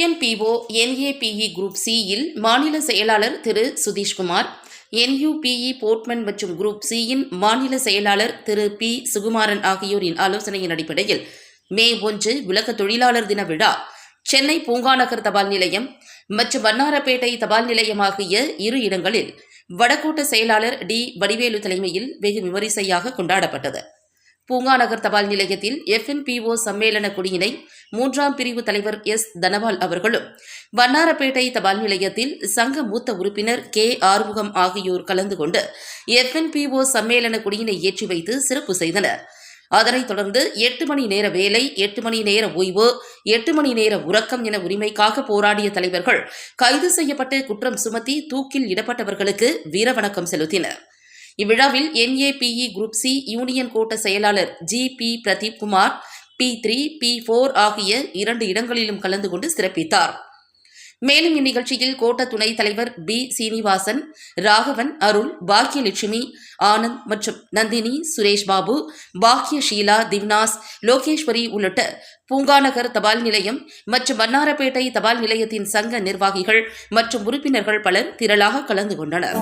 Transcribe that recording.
எஃப்என்பிஓ என்ஏபிஇ group சியில் மாநில செயலாளர் திரு சுதீஷ்குமார் என்யூபிஇ போர்ட்மன் மற்றும் குரூப் சியின் மாநில செயலாளர் திரு பி சுகுமாரன் ஆகியோரின் ஆலோசனையின் அடிப்படையில் மே ஒன்று உலக தொழிலாளர் தின விழா. சென்னை பூங்காநகர் தபால் நிலையம் மற்றும் வண்ணாரப்பேட்டை தபால் நிலையம் ஆகிய இரு இடங்களில் வடகோட்ட செயலாளர் டி வடிவேலு தலைமையில் வெகு விமரிசையாக கொண்டாடப்பட்டது. பூங்காநகர் தபால் நிலையத்தில் எஃப்என்பிஓ சம்மேளன குடியினை மூன்றாம் பிரிவு தலைவர் எஸ். தனபால் அவர்களும் வண்ணாரப்பேட்டை தபால் நிலையத்தில் சங்க மூத்த உறுப்பினர் கே. ஆறுமுகம் ஆகியோர் கலந்து கொண்டு எஃப்என்பிஓ சம்மேளன குடியினை ஏற்றி வைத்து சிறப்பு செய்தனர். அதனைத் தொடர்ந்து எட்டு மணி நேர வேலை எட்டு மணி நேர ஓய்வு எட்டு மணி நேர உறக்கம் என உரிமைக்காக போராடிய தலைவர்கள் கைது செய்யப்பட்டு குற்றம் சுமத்தி தூக்கில் இடப்பட்டவர்களுக்கு வீரவணக்கம் செலுத்தினர். இவ்விழாவில் என்ஏபிஇ குரூப் சி யூனியன் கோட்ட செயலாளர் G P Pradeep Kumar P three P four ஆகிய இரண்டு இடங்களிலும் கலந்து கொண்டு சிறப்பித்தார். மேலும் இந்நிகழ்ச்சியில் கோட்ட துணைத் தலைவர் பி சீனிவாசன் ராகவன் அருள் பாக்கியலட்சுமி ஆனந்த் மற்றும் நந்தினி சுரேஷ் பாபு பாக்ய ஷீலா திவ்னாஸ் லோகேஸ்வரி உள்ளிட்ட பூங்காநகர் தபால் நிலையம் மற்றும் வண்ணாரப்பேட்டை தபால் நிலையத்தின் சங்க நிர்வாகிகள் மற்றும் உறுப்பினர்கள் பலர் திரளாக கலந்து கொண்டனர்.